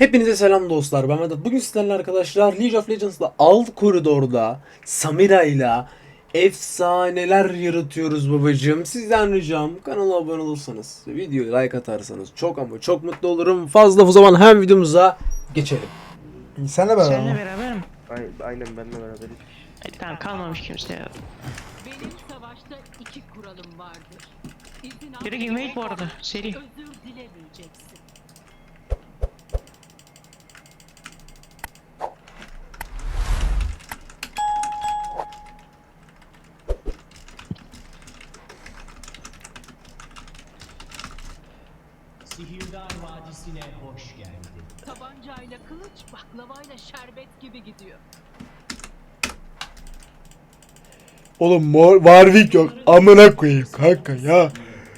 Hepinize selam dostlar. Ben Vedat. Bugün sizlerle arkadaşlar League of Legends'da alt koridorda Samira ile efsaneler yaratıyoruz babacığım. Sizden ricam kanala abone olursanız, videoyu like atarsanız çok ama çok mutlu olurum. Fazla o zaman hem videomuza geçelim. Senle beraber. Seninle beraber mi? Ay- Aynen benimle beraberiz. E, tamam kalmamış kimse ya. Benim savaşta iki kuralım vardır. İzin al- Direkt invade bu arada seri. Özür dilemeyeceksin. Vadisi'ne hoş geldin. Tabancayla kılıç, baklavayla şerbet gibi gidiyor. Oğlum mor Warwick yok. Amına koyayım kanka ya.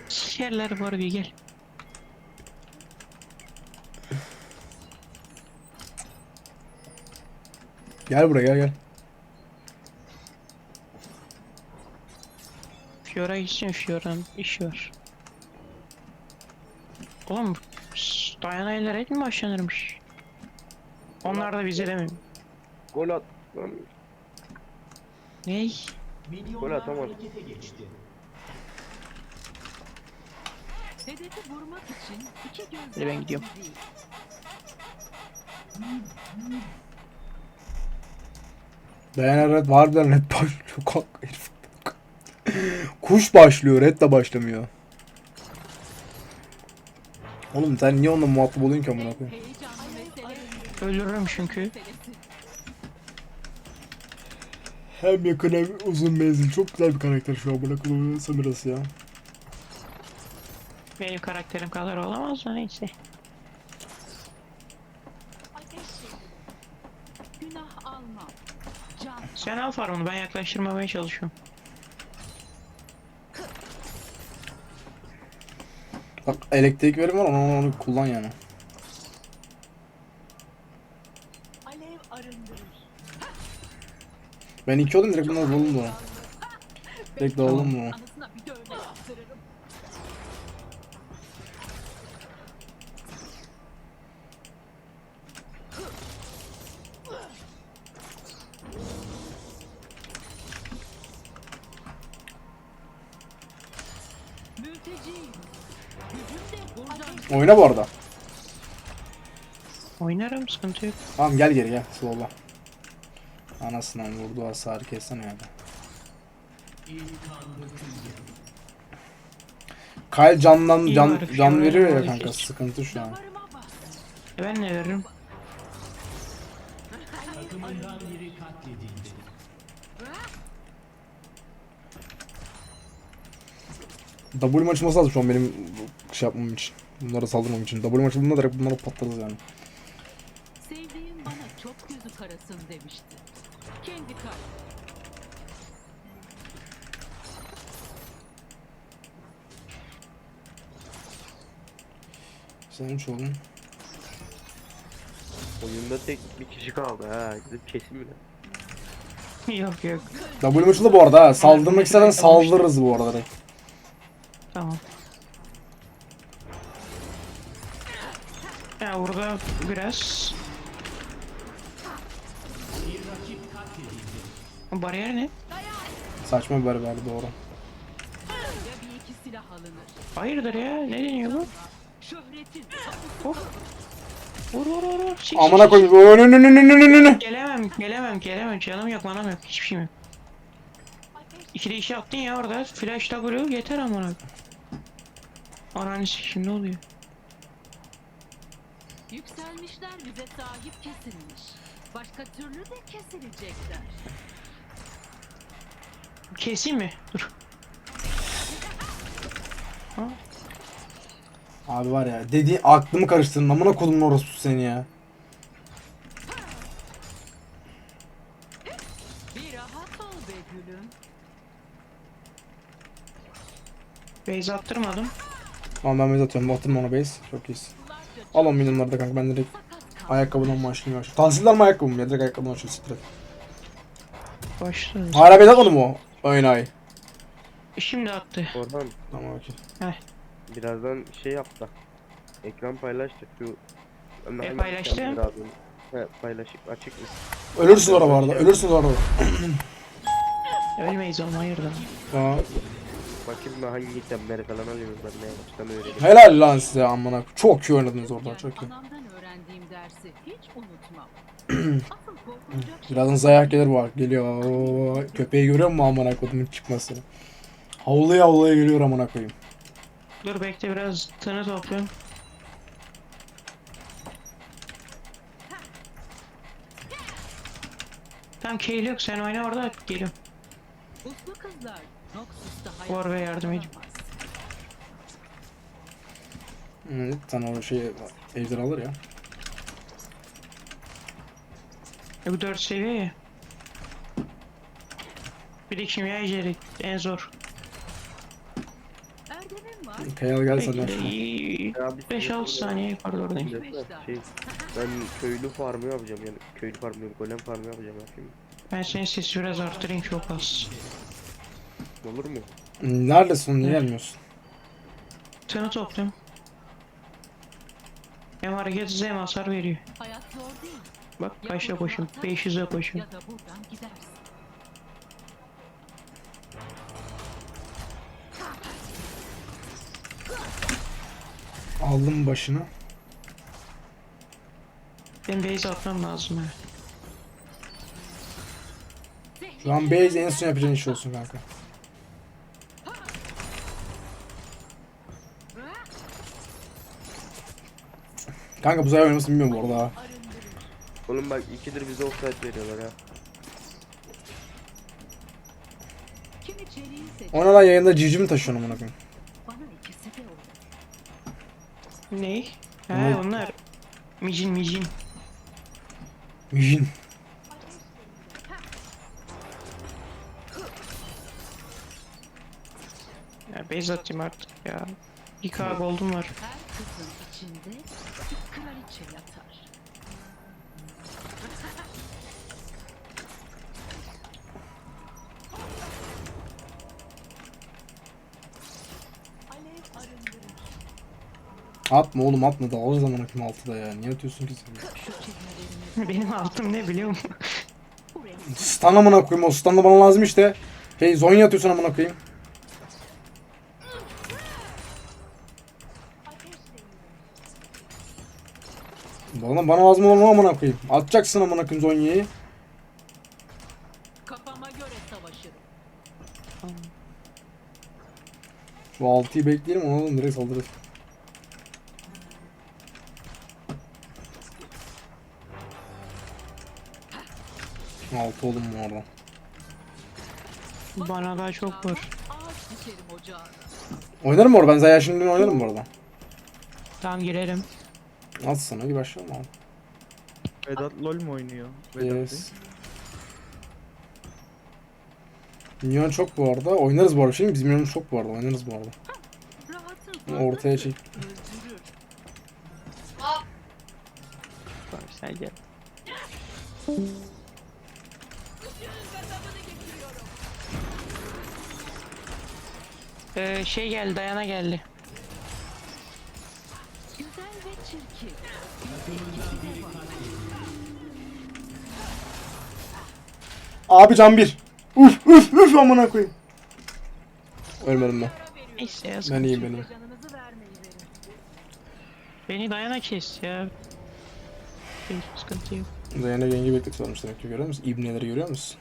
Sikerler var bir gel. Gel buraya gel gel. Fiora gitsin Fiora'nın işi var. Oğlum Diana ile raid mi başlanırmış? Onlar da bize demiyor. Gol at. Lan, Ney? Gol Milyonlar atamaz. harekete geçti. Hedefi vurmak için iki göz Hadi ben gidiyorum. değil. Dayanar red harbiden red başlıyor kanka herif. Kuş başlıyor red de başlamıyor. Oğlum sen niye onunla muhatap oluyorsun ki amına koyayım? Öldürürüm çünkü. Hem yakın hem uzun menzil. Çok güzel bir karakter şu an buna koyayım Samirası ya. Benim karakterim kadar olamaz da neyse. Sen al farmını ben yaklaştırmamaya çalışıyorum. Bak elektrik verim var onu, onu kullan yani. alev arındırır. Ben iki olayım direkt bunları bulalım da. Direkt dağılalım mı? Anasına bir dövme yaptırırım. Mülteciyim. Oyna bu arada. Oynarım sıkıntı yok. Tamam gel geri gel slowla. Anasından vurdu hasar kesen öyle. Kyle canlan can, şey can veriyor ya kanka sıkıntı şu an. E ben ne veririm? W maçı nasıl lazım şu an benim şey yapmam için. Bunlara saldırmam için. W açıldığında direkt bunlara patlarız yani. Sevdiğim bana çok gözü karasın demişti. Kendi kar. Sen üç oldun. Oyunda tek bir kişi kaldı ha. Gidip kesin bile. yok yok. W açıldı bu arada ha. Saldırmak istersen saldırırız bu arada direkt. Tamam. Burada biraz. Bariyer ne? Saçma bir bariyer doğru. Hayırdır ya? Ne deniyor bu? Hop. Vur vur vur vur. Çek, Amına koyayım. Önü nü nü nü. Gelemem, gelemem, gelemem. Canım yok, manam yok. Hiçbir şeyim yok. İkide işi attın ya orada. Flash W yeter amına. Ananı sikim ne oluyor? Yükselmişler bize sahip kesilmiş. Başka türlü de kesilecekler. Keseyim mi? Dur. Abi var ya dediği aklımı karıştırdın. Amına kodumun orospu seni ya. Bir rahat ol be gülüm. Base attırmadım. Tamam ben base atıyorum. Attım ona base. Çok iyisin. Al o milyonları da kanka ben direkt ayakkabıdan başlayayım. başlayayım. Tahsiller mi ayakkabı mı ya? Direkt ayakkabıdan açayım siktir et. Başladı. Hala base atmadı mı o? Oyun ay. Şimdi attı. Orhan Tamam okey. Heh. birazdan şey yap da. Ekran paylaş da şu Ben E, hemen paylaştın? gideceğim bir abi. He paylaşıp açık mısın? Ölürsün orada bu arada. Ölürsün orada. Ölmeyiz oğlum hayırdır. Tamam. Bakayım ben hangi itemleri falan alıyoruz ben ne yapmıştan öğreneyim. Helal lan size amına. Çok iyi oynadınız orada. Çok iyi. Anamdan öğrendiğim dersi hiç unutmam. Asıl korkulacak şey Birazdan zayak gelir bu bak. Geliyor. Oo, Köpeği görüyor musun amına kodumun çıkmasını? Havlaya havlaya geliyor amına koyayım. Dur bekle biraz tını topluyorum. Tamam Kale yok sen oyna orada geliyorum. uslu kızlar. Var ve yardım edeyim. Evet, sen o şey ejder alır ya. E bu 4 seviye ya. Bir de kimya ejeri en zor. Erdem'im var. Kayal gel iyi. Ya bir 5-6 saniye yukarıda oradayım. Şey, ben köylü farmı yapacağım yani köylü farmı değil, golem farmı yapacağım yapayım. Ben senin sesi biraz arttırayım çok az. Olur mu? Neredesin? Niye gelmiyorsun? Tını topluyorum. Hem hareket hızı hem hasar veriyor. Hayat zor değil. Bak koşuyorum? atar, 500'e koşuyorum. Ya da buradan gidersin. Aldım başını. Ben base atmam lazım ha. Şu an base en son yapacağın iş olsun kanka. Kanka bu sefer oynamasını bilmiyorum bu arada. ha. Oğlum bak ikidir bize offside veriyorlar ha. Kim içeriği seç. Ona lan yayında civciv mi taşıyorsun amına koyayım? Bana ikisi de olur. Ney? Ha Ne? onlar. Micin micin. Jin. Ya base atayım artık ya. 2k gold'um var. Her kızın içinde Atma oğlum atma da alır zaman akım altıda ya. Niye atıyorsun ki sen? Benim altım ne biliyor musun? Stun amına koyayım o stun da bana lazım işte. Hey zonya atıyorsun amına koyayım. Bana, bana lazım olan o amına koyayım. Atacaksın amına koyayım zonyayı. Kafama göre 6'yı bekleyelim onu alalım direkt saldırır. 6 oğlum bu arada. Bana da çok var. Oynarım orada ben Zaya şimdi oynarım bu arada. Tamam girerim. Al sana bir başlayalım abi. Vedat LoL mu oynuyor? Yes. Bey. Minyon çok bu arada. Oynarız bu arada. Şimdi şey bizim minyonumuz çok bu arada. Oynarız bu arada. Ortaya çek. Tamam sen gel. Ee, şey geldi Dayana geldi. Güzel ve çirkin. Abi can bir. Uf uf uf amına koyayım. Ölmedim ben. Neyse ya. Ben iyiyim ben iyiyim. Canınızı vermeyi verin. Beni Dayana kes ya. Benim sıkıntı yok. Zayana gengi beklik sormuş demek ki görüyor musun? İbneleri görüyor musun?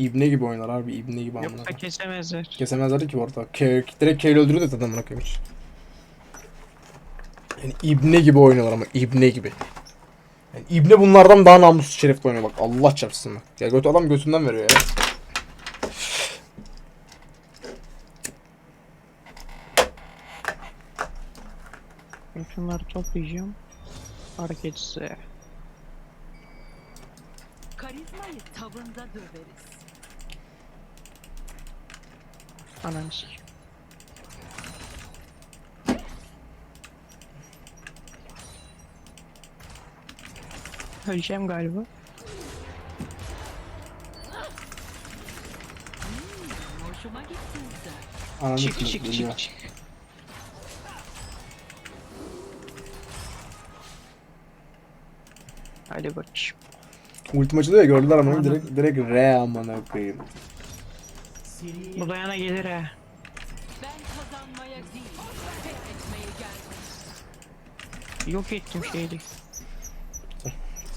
İbne gibi oynar harbi ibne gibi amına Yoksa kesemezler. Kesemezlerdi ki bu arada. Ke direkt Kale öldürüyor da zaten koyayım hiç. Yani ibne gibi oynuyorlar ama ibne gibi. Yani ibne bunlardan daha namussuz şerefli oynuyor bak Allah çarpsın bak. Ya götü adam götünden veriyor ya. Ben Şunları toplayacağım. Hareketsiz. Karizmayı tavında döveriz. Ananı sikeyim. Öleceğim galiba. Hoşuma gittin sen. Ananı Çık sikeyim, çık geliyor. çık çık. Hadi bakayım. Ultim açılıyor ya gördüler ama direkt direkt R amına koyayım. Bu dayana gelir ha. Ben kazanmaya değil, fethetmeye geldim. Yok ettim şeydi.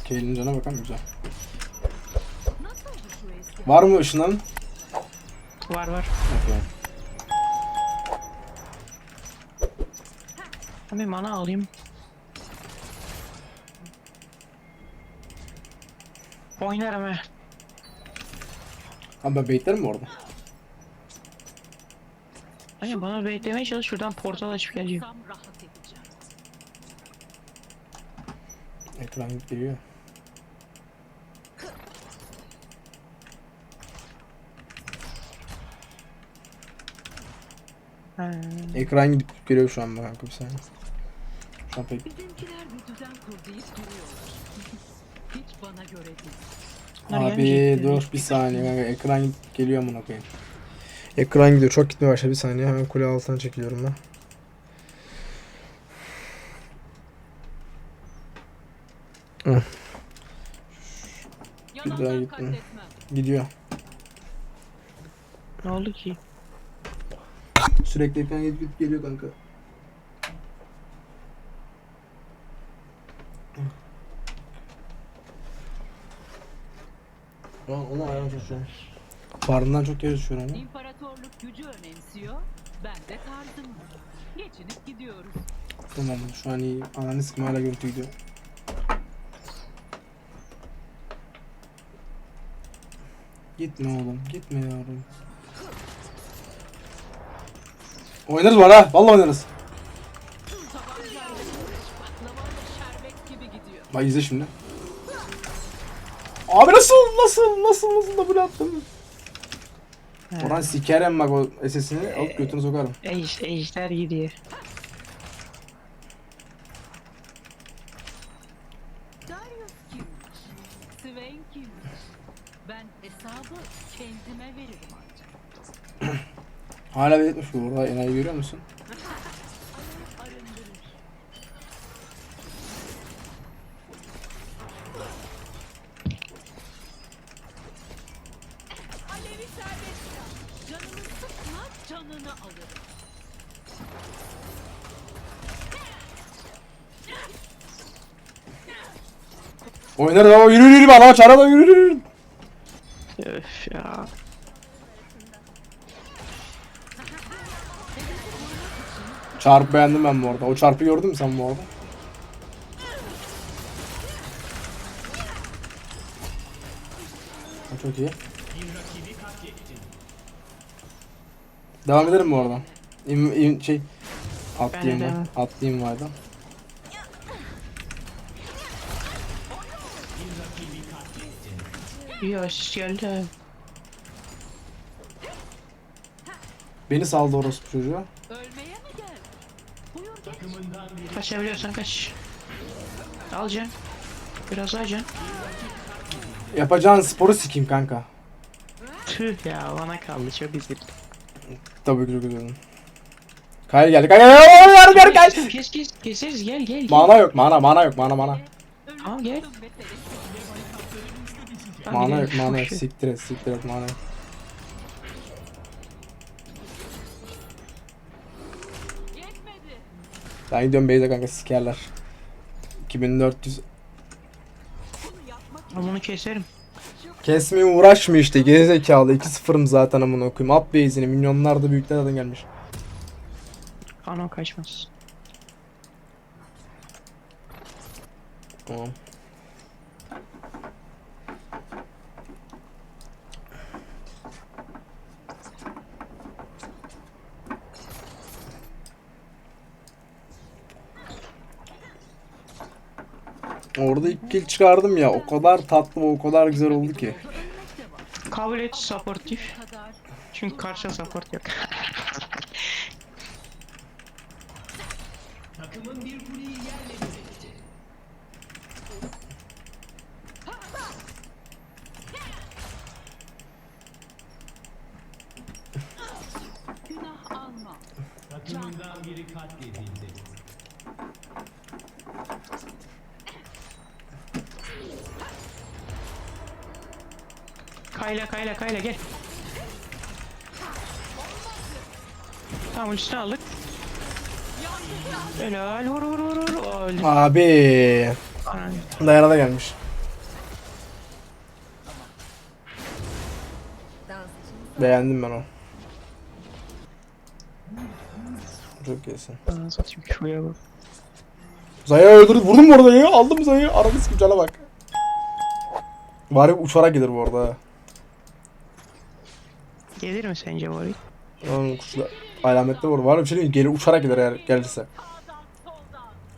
Kane'in cana bakalım güzel. Var mı ışınların? Var var. Okey. Bir mana alayım. Oynarım he. Abi ben baitlerim mi orada? Hani bana beklemeye çalış şuradan portal açıp geleceğim. Sam rahat edeceğim. Ekran geliyor. Ha. Ekran gidip geliyor şu an bak kanka bir saniye. Şu an pek Bizimkiler bir düzen kur deyip duruyorlar. Hiç bana göre değil. Abi dur bir saniye kanka ekran geliyor amına koyayım. Ekran gidiyor çok gitmeye başladı bir saniye hemen kule altına çekiliyorum ben. daha Yalandan gittim. Gidiyor. Ne oldu ki? Sürekli ekran gidip gidip geliyor kanka. Onu, onu ayağım çalışıyorum. Farından çok yarışıyor ama. Gücü önemsiyor. Ben de tarzım. Geçinip gidiyoruz. Tamam şu an iyi. Ananı sıkma hala görüntü gidiyor. Gitme oğlum. Gitme yavrum. Oynarız var ha. Vallahi oynarız. Bak izle şimdi. Abi nasıl nasıl nasıl nasıl da böyle attım. Ha. Orhan sikerim bak o SS'ini alıp götünü sokarım. Ej, ejder gidiyor. Darius kimmiş? Swain kimmiş? Ben hesabı kendime veririm ancak. Hala belirtmiş bu orada enayi görüyor musun? Oynarız ama yürü yürü bana çara da yürü yürü. Öf ya. Çarpı beğendim ben bu arada. O çarpı gördün mü sen bu arada? O çok iyi. Devam edelim bu arada. İm, im, şey atlayayım Ben. Atlayayım vardı. İyi geldi. Beni saldı orospu çocuğu. Ölmeye mi gel? Buyur geç. Kaçabiliyorsan kaç. Al can. Biraz daha can. Yapacağın sporu sikeyim kanka. Tüh ya bana kaldı çok üzüldüm. Tabii ki çok üzüldüm. Kayır geldi. Yarım yarım Kes gel. kes kes keseriz gel gel. gel. Mana yok. Mana mana yok. Mana mana. Al gel. Tamam, Mana yok. Mana yok. Ver. Siktir et. Siktir et. Mana yok. Ben gidiyorum Beyza kanka sikerler. 2400 Bunu yapmak Ben bunu keserim. Kesmeye uğraşmıyor işte gerizekalı 2-0'ım zaten amına koyayım at base'ini milyonlar da büyükler adın gelmiş Kanon kaçmaz. Tamam Orada ilk kill çıkardım ya o kadar tatlı ve o kadar güzel oldu ki. Kabul et supportif. Çünkü karşı support yok. takımın bir kuleyi yerle bir etti. günah alma. Takımından biri katledildi. Kayla kayla kayla gel. Tamam üstüne aldık. Helal vur vur vur vur. Öldü. Abi. Anam. Dayana gelmiş. Beğendim ben o. Çok iyisin. Anam satayım şuraya bak. Zaya öldürdü. Vurdum mu orada ya? Aldım Zaya'yı. Aranı sikim cana bak. Ya uçarak gelir bu arada. Gelir mi sence bu arayı? Onun kuşla alamette var. Var bir şey mi? Geri uçarak gider eğer gelirse.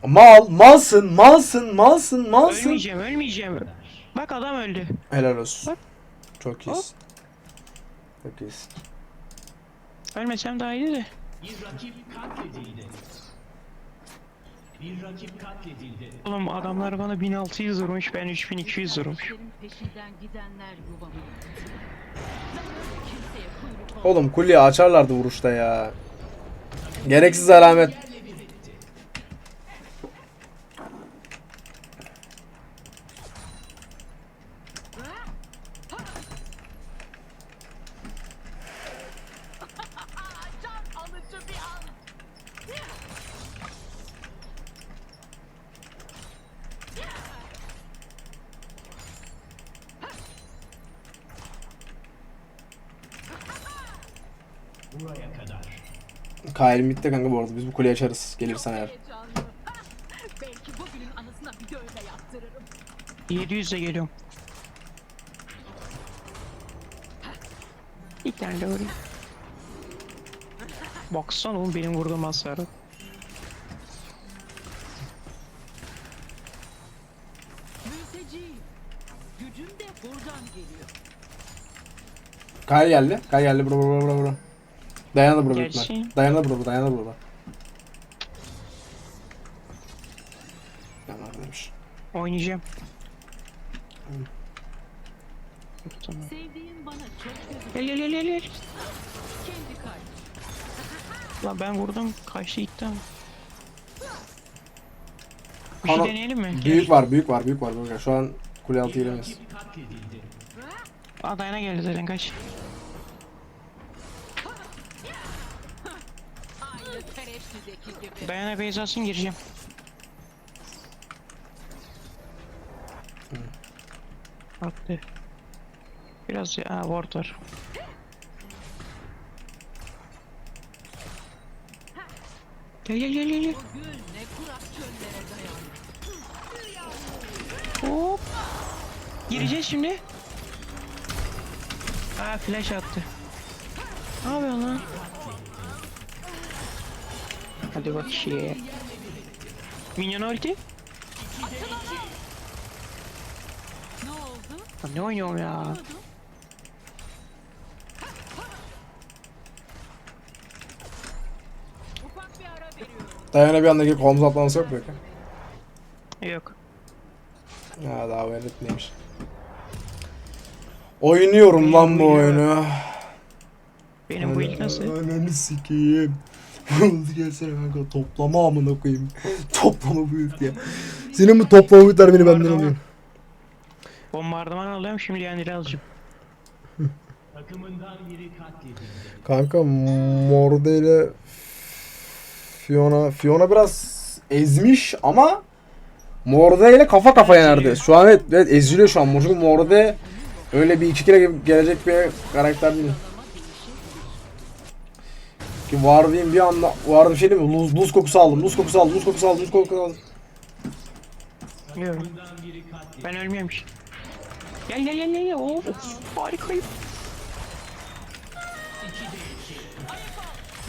Mal, malsın, malsın, malsın, malsın. Ölmeyeceğim ölmeyeceğim. Bak adam öldü. Helal olsun. Bak. Çok iyisin. Çok iyisin. Ölmesem daha iyiydi de. Bir rakip katledildi. Bir rakip katledildi. Oğlum adamlar bana 1600 vurmuş ben 3200 vurmuş. Peşinden gidenler yuvamı Oğlum kuleye açarlardı vuruşta ya. Gereksiz alamet. Buraya kadar. Kail'in bitti kanka bu arada. Biz bu kuleyi açarız. Gelirsen eğer. Heyecanlı. Belki bugünün anısına bir dövme yaptırırım. 700 de geliyorum. Bir tane de vurayım. Baksana oğlum benim vurduğum hasarı. Mülteciyim. Gücüm de buradan geliyor. Kail geldi. Kail geldi. Bura bura bura bura. Dayana da burada Gerçi- ihtimal. Dayana da burada. Dayana da burada. Yanar demiş. Oynayacağım. Tamam. Gel gel gel gel gel. Lan ben vurdum. Kaçtı gitti ama. Bir şey Ana- deneyelim mi? Büyük var, büyük var, büyük var. Büyük var. Şu an kule altı giremeyiz. Aa dayana geldi zaten kaç. Dayana beyzasın gireceğim. Attı. Biraz ya ward var. Gel gel gel gel. Hop. Gireceğiz şimdi. Aa flash attı. Ne yapıyorsun lan? Hadi bak şeye. Minyon ulti. Ne oldu? Lan ne oynuyorum ya? Ufak bir ara veriyorum. Dayana bir anda gelip kolumuz atlaması yok mu? yok ya? Yok. Ya daha velet neymiş. Oynuyorum lan bu oyunu. Benim bu ilk nasıl? Ananı sikeyim. Oldu gelsene kanka toplama amına koyayım. toplama büyük ya. Senin bu toplama büyükler beni benden alıyor. Bombardıman alıyorum şimdi yani alacağım. Takımından biri katledildi. Kanka Morde ile Fiona Fiona biraz ezmiş ama Morde ile kafa kafaya nerede? Şu an evet, evet eziliyor şu an. Morde öyle bir iki kere gelecek bir karakter değil. Ki Warwick'in bir anda Warwick bir şey değil mi? Luz, luz kokusu aldım. Luz kokusu aldım. Luz kokusu aldım. Luz kokusu aldım. Katledildi. Ben ölmüyorum ki. Gel gel gel gel. gel. Of, harikayım.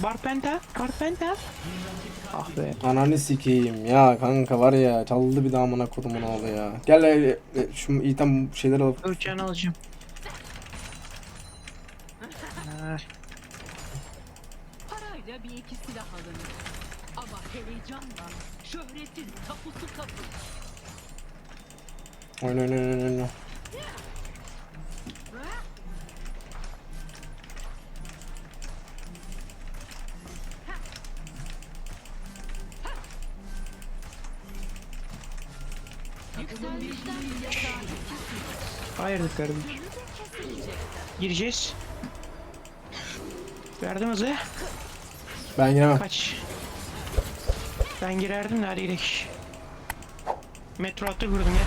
Bar penta, bar penta. Ah be. Ananı sikeyim ya kanka var ya çaldı bir daha amına kodumun oğlu ya. Gel e, e, şu item şeyleri alıp can alacağım. Ah, Parayla bir iki silah alınır. Heyecanla şöhretin tapusu kapılır. oyna oyna oyna oyna. Yükselmişler bize sahip kesilmiş. Hayırdır kardeş. Türlü de kesilecekler. Gireceğiz. Verdim hızı. Ben giremem. Kaç. Ben girerdim de hadi gidelim. Metro hattı kurdum ya.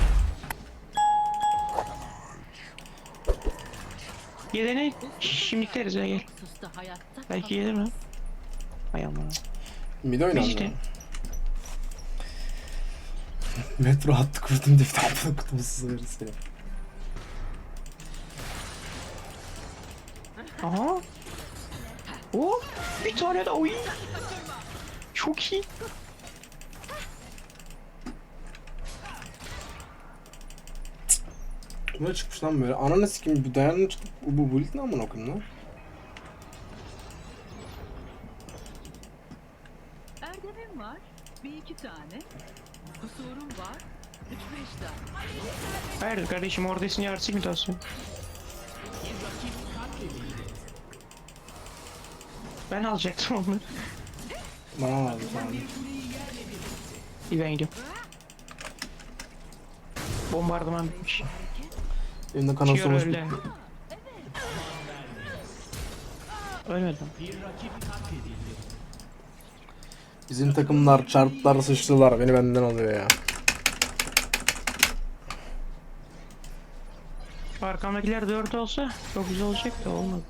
Geleni şimdi deriz ya gel. Belki gelir mi? Hay aman. De oynandı. İşte. Metro hattı kurdum diye bir tane kutumu sığırız ya. Aha. Oh, bir tane de oyun. Çok iyi. Ne çıkmış lan böyle? Ananı sikim bir dayanın çıkıp bu build ne amına koyayım lan? Erdemim var. Bir iki tane. Kusurum var. Üç beş tane. Hayırdır kardeşim oradasın yarısı imitasyon. Ben alacaktım onu. Bana lazım sana. İyi ben gidiyorum. Bombardıman bitmiş. Benim de kanal Kiyor öldü. Ölmedim. Bizim takımlar çarptılar sıçtılar beni benden alıyor ya. Arkamdakiler 4 olsa çok güzel olacak da olmadı.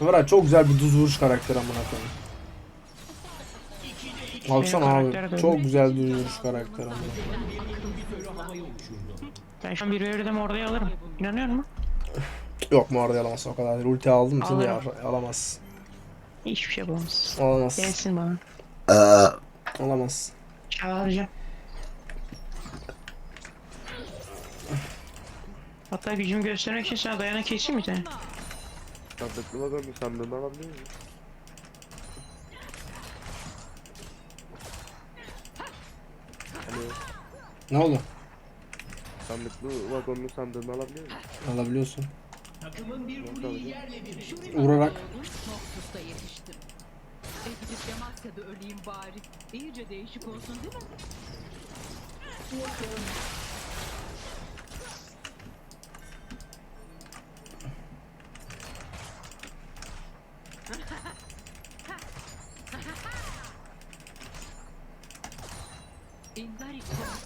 Var çok güzel bir düz vuruş karakteri amına koyayım. Baksana abi öyle. çok güzel düz vuruş karakteri amına koyayım. Ben şu an bir verirdim oraya alırım. İnanıyor musun? Yok mu orada alamaz o kadar. Ulti aldım seni ya alamaz. Hiçbir şey yapamaz. Alamaz. Gelsin bana. Alamaz. Çağıracağım. Hatta gücümü göstermek için sana dayanak keseyim mi tane? Vagon bir sandığını alabiliyor muyum? Alo. Ne oldu? Sandıklı vagonlu sandığını alabiliyor muyum? Alabiliyorsun. Takımın bir Nasıl kuleyi alacağım? yerle bir. Vurarak. Noxus'ta yetiştim. E gidip Demasya'da öleyim bari. İyice değişik olsun değil mi?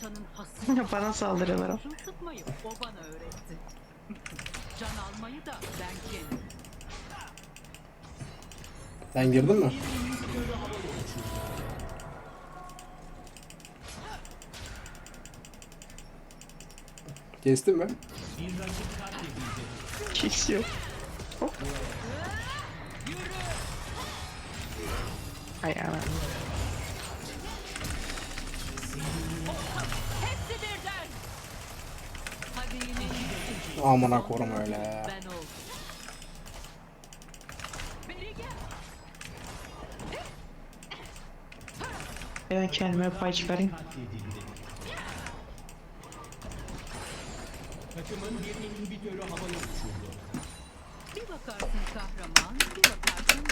Komutanın hasını Bana saldırıyorlar o. kurşun sıkmayı o bana öğretti. Can almayı da ben kendim. Sen girdin mi? Kestin mi? Kesiyor. Hop. Ay anam. Amına korum öyle. Ben kendime pay çıkarayım. Takımın bir inhibitörü havaya uçurdu. Bir bakarsın kahraman, bir bakarsın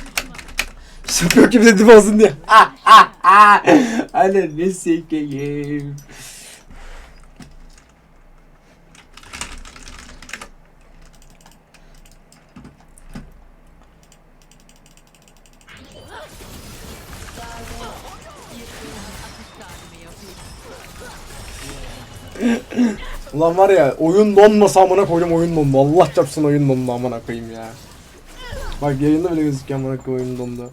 düşman. Gibi dedim olsun diye. Ah ah ah. Hadi ne sikeyim. Tarımı yapayım. Ulan var ya oyun donmasa amına koydum oyun dondu. Allah çarpsın oyun dondu amına koyayım ya. Bak yayında bile gözüküyor amına koyayım oyun dondu.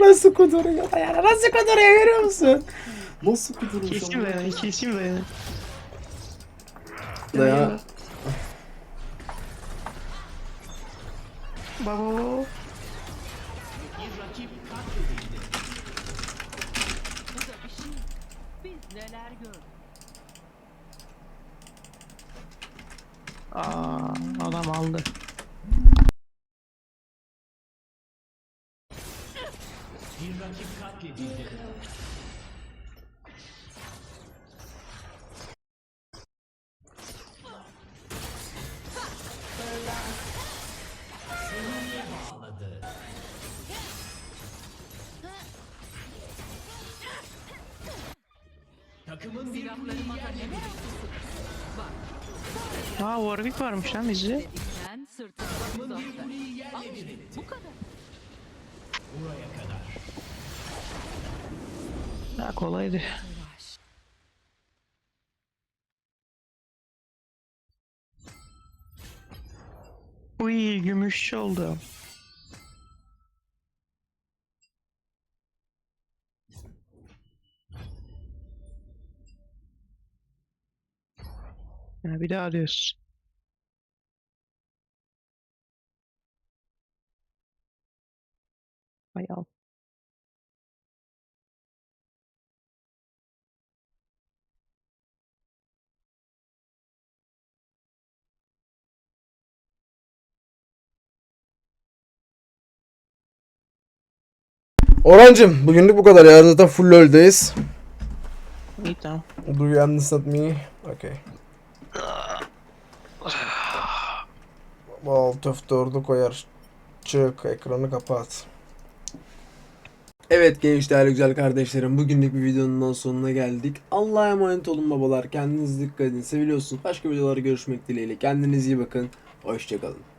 Nasıl kuduruyor nasıl kuduruyor görüyor musun? Nasıl kuduruyor? Keseyim dayanı, keseyim dayanı. Daya. Baba. Da neler gördük. Aa, adam aldı. Bir rakip katledildi. Silahlarıma Aa Warwick varmış lan bizde. dedikten sırtımda uzakta. kuleyi yerle bir etti. Bu kadar. Ha kolaydı. Uy gümüşçü oldu. Ha, bir daha diyorsun. Hay al. Orhancım bugünlük bu kadar ya. Zaten full LoL'deyiz. İyi tamam. Do you understand me? Okay. Alt F4'ü koyar. Çık ekranı kapat. Evet gençler güzel kardeşlerim bugünlük bir videonun sonuna geldik. Allah'a emanet olun babalar. Kendinize dikkat edin. Seviliyorsunuz. Başka videolarda görüşmek dileğiyle. Kendinize iyi bakın. Hoşçakalın.